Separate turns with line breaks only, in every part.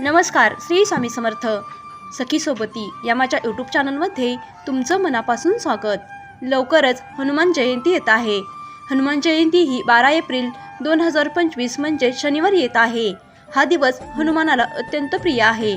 नमस्कार श्री स्वामी समर्थ. सखी सोबती या माझ्या यूट्यूब चॅनलमध्ये तुमचं मनापासून स्वागत. लवकरच हनुमान जयंती येत आहे. हनुमान जयंती ही बारा एप्रिल दोन हजार पंचवीस म्हणजे शनिवार येत आहे. हा दिवस हनुमानाला अत्यंत प्रिय आहे.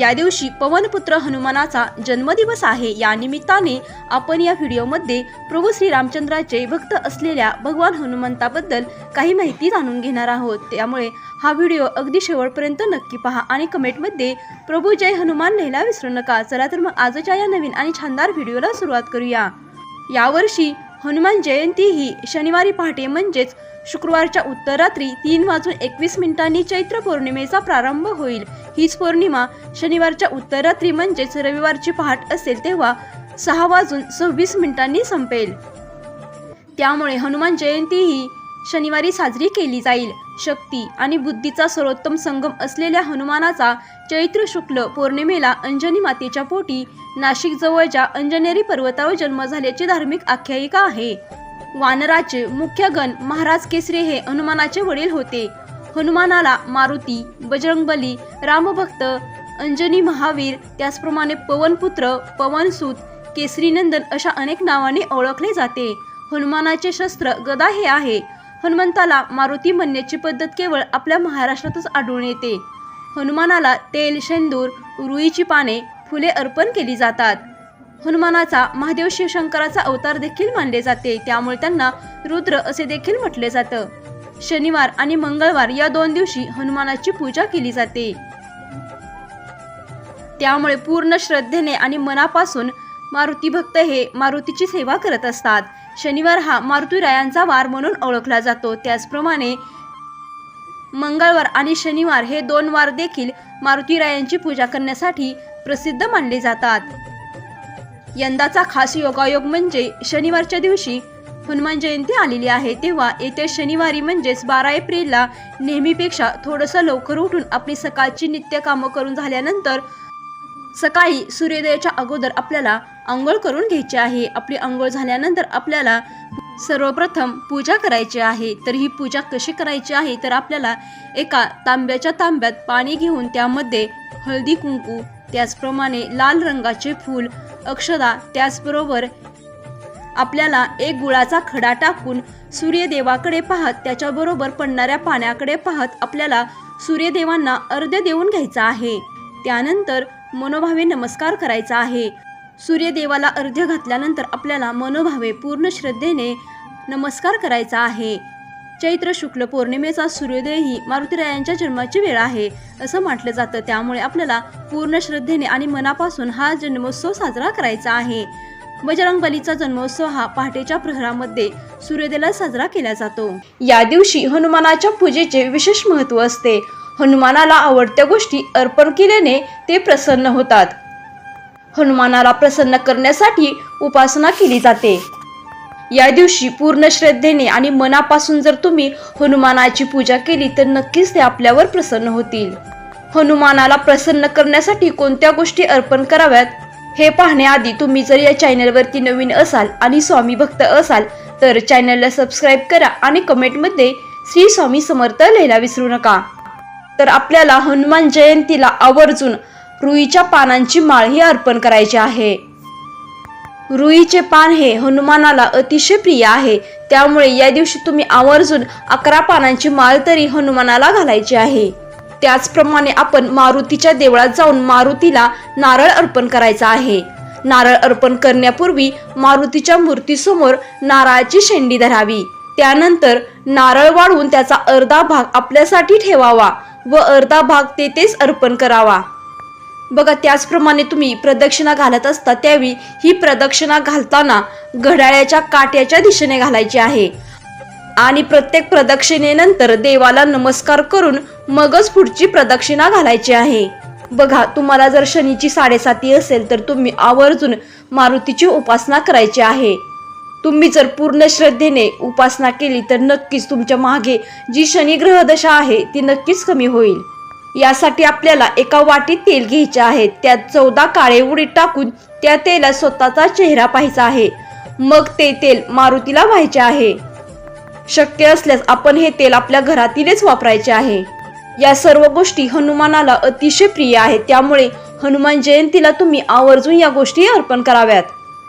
या दिवशी पवनपुत्र हनुमानाचा जन्मदिवस आहे. या निमित्ताने आपण या व्हिडिओमध्ये प्रभू श्री रामचंद्राचे भक्त असलेल्या भगवान हनुमंताबद्दल काही माहिती जाणून घेणार आहोत. त्यामुळे हा व्हिडिओ अगदी शेवटपर्यंत नक्की पहा आणि कमेंटमध्ये प्रभू जय हनुमान लिहायला विसरू नका. चला तर मग आजच्या या नवीन आणि छानदार व्हिडिओला सुरुवात करूया. यावर्षी हनुमान जयंती ही शनिवारी पहाटे म्हणजेच शुक्रवारच्या उत्तरात्री तीन वाजून एकवीस मिनिटांनी चैत्र पौर्णिमेचा प्रारंभ होईल. हीच पौर्णिमा शनिवारच्या उत्तरात्री म्हणजेच रविवारची पहाट असेल तेव्हा सहा वाजून सव्वीस मिनिटांनी संपेल. त्यामुळे हनुमान जयंती ही शनिवारी साजरी केली जाईल. शक्ती आणि बुद्धीचा सर्वोत्तम संगम असलेल्या हनुमानाचा चैत्र शुक्ल पौर्णिमेला अंजनी मातेच्या पोटी नाशिकजवळच्या अंजनेरी पर्वतावर जन्म झाल्याची धार्मिक आख्यायिका आहे. वानराचे मुख्य गण महाराज केसरे हे हनुमानाचे वडील होते. हनुमानाला मारुती बजरंगबली रामभक्त अंजनी महावीर त्याचप्रमाणे पवनपुत्र पवनसूत केसरीनंदन अशा अनेक नावांनी ओळखले जाते. हनुमानाचे शस्त्र गदा हे आहे. हनुमंताला मारुती म्हणण्याची पद्धत केवळ आपल्या महाराष्ट्रातच आढळून येते. हनुमानाला तेल शेंदूर रुईची पाने फुले अर्पण केली जातात. हनुमानाचा महादेव शिवशंकराचा अवतार देखील मानले जाते. त्यामुळे त्यांना रुद्र असे देखील म्हटले जातं. शनिवार आणि मंगळवार या दोन दिवशी हनुमानाची पूजा केली जाते. त्यामुळे पूर्ण श्रद्धेने आणि मनापासून मारुती भक्त हे मारुतीची सेवा करत असतात. शनिवार हा मारुतीरायांचा वार म्हणून ओळखला जातो. त्याचप्रमाणे मंगळवार आणि शनिवार हे दोन वार देखील मारुतीरायांची पूजा करण्यासाठी प्रसिद्ध मानले जातात. यंदाचा खास योगायोग म्हणजे शनिवारच्या दिवशी हनुमान जयंती आलेली आहे. तेव्हा येत्या शनिवारी म्हणजेच बारा एप्रिलला नेहमीपेक्षा थोडंसं लवकर उठून आपली सकाळची नित्य कामं करून झाल्यानंतर सकाळी सूर्योदयाच्या अगोदर आपल्याला आंघोळ करून घ्यायची आहे. आपली आंघोळ झाल्यानंतर आपल्याला सर्वप्रथम पूजा करायची आहे. तर ही पूजा कशी करायची आहे? तर आपल्याला एका तांब्याच्या तांब्यात पाणी घेऊन त्यामध्ये हळदी कुंकू त्याचप्रमाणे लाल रंगाचे फूल अक्षदा त्याचबरोबर आपल्याला एक गुळाचा खडा टाकून सूर्यदेवाकडे पाहत त्याच्याबरोबर पडणाऱ्या पाण्याकडे पाहत आपल्याला सूर्यदेवांना अर्ध्य देऊन घ्यायचा आहे. त्यानंतर मनोभावे नमस्कार करायचा आहे. सूर्यदेवाला अर्ध्य घातल्यानंतर आपल्याला मनोभावे पूर्ण श्रद्धेने नमस्कार करायचा आहे. चैत्र शुक्ल पौर्णिमेचा सूर्योदय ही मारुतीरायांच्या जन्माची वेळ आहे असं म्हटलं जातं. त्यामुळे आपल्याला पूर्ण श्रद्धेने आणि मनापासून हा जन्मोत्सव साजरा करायचा आहे. बजरंग बलीचा जन्मोत्सव हा पहाटेच्या प्रहरामध्ये सूर्योदयाला साजरा केला जातो. या दिवशी हनुमानाच्या पूजेचे विशेष महत्त्व असते. हनुमानाला आवडत्या गोष्टी अर्पण केल्याने ते प्रसन्न होतात. हनुमानाला प्रसन्न करण्यासाठी उपासना केली जाते. या दिवशी पूर्ण श्रद्धेने आणि मनापासून जर तुम्ही हनुमानाची पूजा केली तर नक्कीच ते आपल्यावर प्रसन्न होतील. हनुमानाला प्रसन्न करण्यासाठी कोणत्या गोष्टी अर्पण कराव्यात हे पाहण्याआधी तुम्ही जर या चॅनलवरती नवीन असाल आणि स्वामी भक्त असाल तर चॅनलला सबस्क्राईब करा आणि कमेंटमध्ये श्री स्वामी समर्थ लिहायला विसरू नका. तर आपल्याला हनुमान जयंतीला आवर्जून रुईच्या पानांची माळ ही अर्पण करायची आहे. रुईचे पान हे हनुमानाला अतिशय प्रिय आहे. त्यामुळे या दिवशी तुम्ही आवर्जून अकरा पानांची माळ तरी हनुमानाला घालायची आहे. त्याचप्रमाणे आपण मारुतीच्या देवळात जाऊन मारुतीला नारळ अर्पण करायचा आहे. नारळ अर्पण करण्यापूर्वी मारुतीच्या मूर्तीसमोर नारळाची शेंडी धरावी. त्यानंतर नारळ वाढवून त्याचा अर्धा भाग आपल्यासाठी ठेवावा व अर्धा भाग तेथेच अर्पण करावा. बघा त्याचप्रमाणे तुम्ही प्रदक्षिणा घालत असता त्यावेळी ही प्रदक्षिणा घालताना घड्याळ्याच्या काट्याच्या दिशेने घालायची आहे. आणि प्रत्येक प्रदक्षिणेनंतर देवाला नमस्कार करून मगच पुढची प्रदक्षिणा घालायची आहे. बघा तुम्हाला जर शनीची साडेसाती असेल तर तुम्ही आवर्जून मारुतीची उपासना करायची आहे. तुम्ही जर पूर्ण श्रद्धेने उपासना केली तर नक्कीच तुमच्या मागे जी शनी ग्रहदशा आहे ती नक्कीच कमी होईल. यासाठी आपल्याला एका वाटीत तेल घ्यायचे आहे. त्यात चौदा काळे उडी टाकून त्या तेलात स्वतःचा चेहरा पाहायचा आहे. मग ते तेल मारुतीला व्हायचे आहे. शक्य असल्यास आपण हे तेल आपल्या घरातीलच वापरायचे आहे. या सर्व गोष्टी हनुमानाला अतिशय प्रिय आहेत. त्यामुळे हनुमान जयंतीला तुम्ही आवर्जून या गोष्टी अर्पण कराव्यात.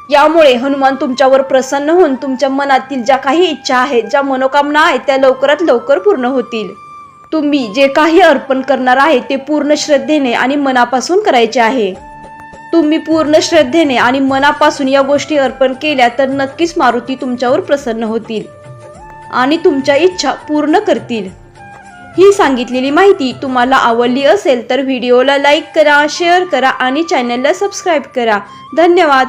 यामुळे हनुमान तुमच्यावर प्रसन्न होऊन तुमच्या मनातील ज्या काही इच्छा आहेत ज्या मनोकामना आहेत त्या लवकरात लवकर पूर्ण होतील. तुम्ही जे काही अर्पण करणार आहे ते पूर्ण श्रद्धेने आणि मनापासून करायचे आहे. तुम्ही पूर्ण श्रद्धेने आणि मनापासून या गोष्टी अर्पण केल्या तर नक्कीच मारुती तुमच्यावर प्रसन्न होतील. आणि तुमच्या इच्छा पूर्ण करतील. ही सांगितलेली माहिती तुम्हाला आवडली असेल तर व्हिडिओला लाईक करा शेअर करा आणि चॅनलला सबस्क्राईब करा. धन्यवाद!